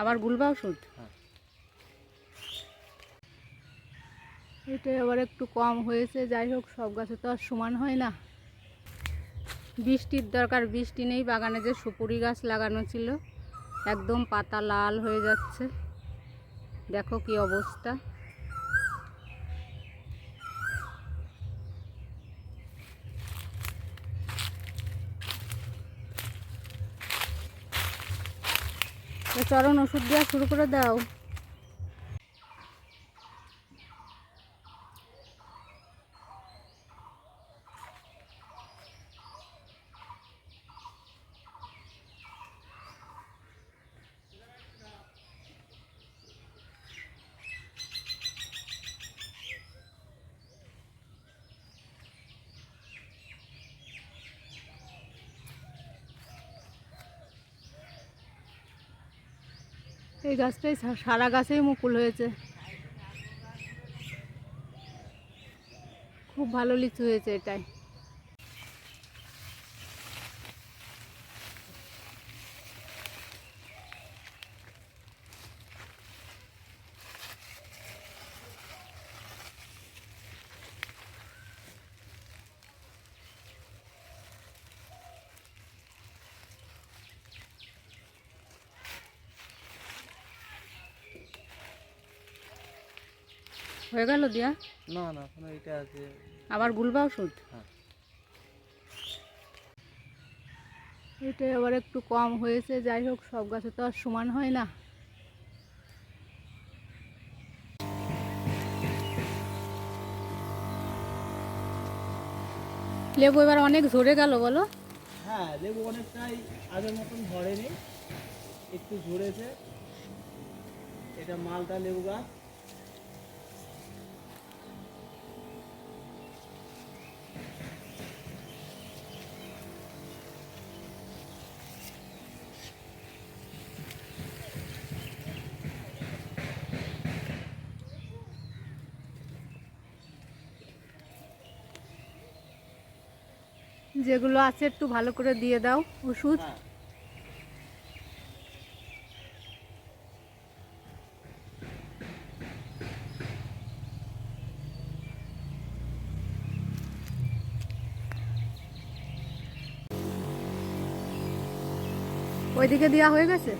আবার গুলবা ওষুধ। এটা এবার একটু কম হয়েছে, যাই হোক, সব গাছে তো আর সমান হয় না। বৃষ্টির দরকার, বৃষ্টি নেই, বাগানে যে সুপুরি গাছ লাগানো ছিল, একদম পাতা লাল হয়ে যাচ্ছে। দেখো কি অবস্থা। চরণ ওষুধ দেওয়া শুরু করে দাও। এই গাছটাই সারা গাছেই মুকুল হয়েছে। খুব ভালো লিচু হয়েছে এটাই। হয়ে গেল দিয়া? না না এখন এটা আছে আবার গুলবা ওষুধ হ্যাঁ। এটা এবার একটু কম হয়েছে যাই হোক সব গাছে তো আর সমান হয় না। লেবু এবার অনেক ঝরে গেল বলো? হ্যাঁ লেবু অনেকটাই আগের মতন ধরেনি একটু ঝরেছে। এটা মালটা লেবু গাছ। যেগুলো আছে একটু ভালো করে দিয়ে দাও ওষুধ। হ্যাঁ। ওইদিকে দেওয়া হয়ে গেছে?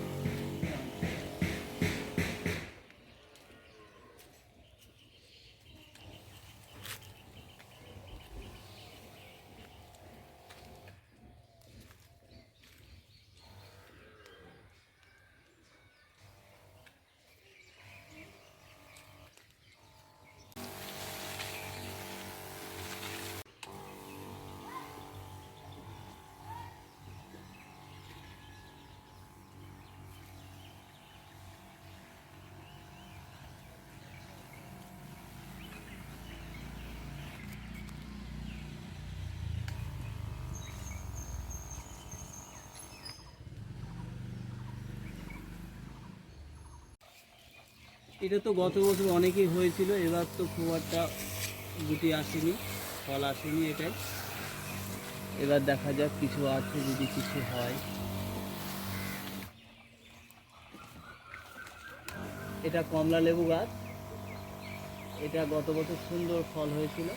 এটা তো গত বছর অনেকেই হয়েছিল, এবার তো খুব একটা গুটি আসেনি, ফল আসেনি এটাই। এবার দেখা যাক কিছু আছে যদি কিছু হয়। এটা কমলা লেবু গাছ। এটা গত বছর সুন্দর ফল হয়েছিল।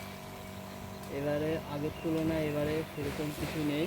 এবারে আগের তুলনায় এবারে সেরকম কিছু নেই।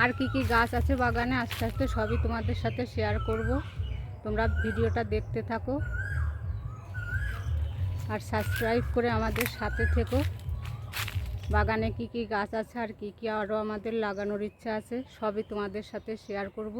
আর কি কি গাছ আছে বাগানে, আস্তে আস্তে সবই তোমাদের সাথে শেয়ার করব। তোমরা ভিডিওটা দেখতে থাকো আর সাবস্ক্রাইব করে আমাদের সাথে থেকো। বাগানে কি কি গাছ আছে আর কি কি আরও আমাদের লাগানোর ইচ্ছা আছে, সবই তোমাদের সাথে শেয়ার করব।